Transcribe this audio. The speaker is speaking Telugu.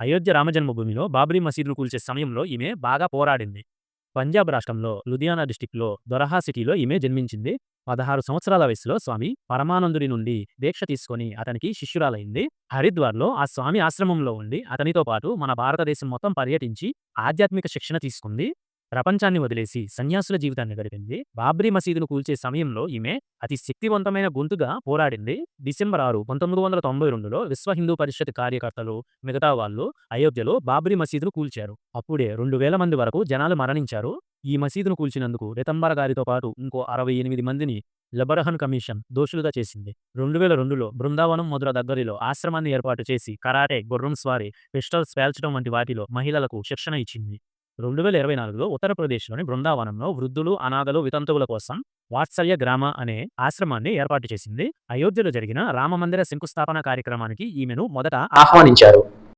అయోధ్య రామజన్మభూమిలో బాబ్రీ మసీదును కూల్చే సమయంలో ఈమె బాగా పోరాడింది. పంజాబ్ రాష్ట్రంలో లుధియానా డిస్టిక్లో దొరహా సిటీలో ఈమె జన్మించింది. పదహారు సంవత్సరాల వయసులో స్వామి పరమానందుడి నుండి దీక్ష తీసుకొని అతనికి శిష్యురాలైంది. హరిద్వార్లో ఆ స్వామి ఆశ్రమంలో ఉండి అతనితో పాటు మన భారతదేశం మొత్తం పర్యటించి ఆధ్యాత్మిక శిక్షణ తీసుకుంది. ప్రపంచాన్ని వదిలేసి సన్యాసుల జీవితాన్ని గడిపింది. బాబ్రీ మసీదును కూల్చే సమయంలో ఈమె అతి శక్తివంతమైన గొంతుగా పోరాడింది. డిసెంబర్ ఆరు పంతొమ్మిది వందల తొంభై రెండులో విశ్వ హిందూ పరిషత్ కార్యకర్తలు మిగతా వాళ్ళు అయోధ్యలో బాబ్రీ మసీదును కూల్చారు. అప్పుడే రెండు వేల మంది వరకు జనాలు మరణించారు. ఈ మసీదును కూల్చినందుకు రితంబర గారితో పాటు ఇంకో అరవై ఎనిమిది మందిని లబరహన్ కమిషన్ దోషులుగా చేసింది. రెండు వేల రెండులో బృందావనం మొదల దగ్గరిలో ఆశ్రమాన్ని ఏర్పాటు చేసి కరాటే గుర్రం స్వారీ పిస్టల్స్ పేల్చడం వంటి వాటిలో మహిళలకు శిక్షణ ఇచ్చింది. రెండు వేల ఇరవై నాలుగులో ఉత్తరప్రదేశ్లోని బృందావనంలో వృద్ధులు అనాథలు వితంతువుల కోసం వాత్సల్య గ్రామ అనే ఆశ్రమాన్ని ఏర్పాటు చేసింది. అయోధ్యలో జరిగిన రామమందిర శంకుస్థాపన కార్యక్రమానికి ఈమెను మొదట ఆహ్వానించారు.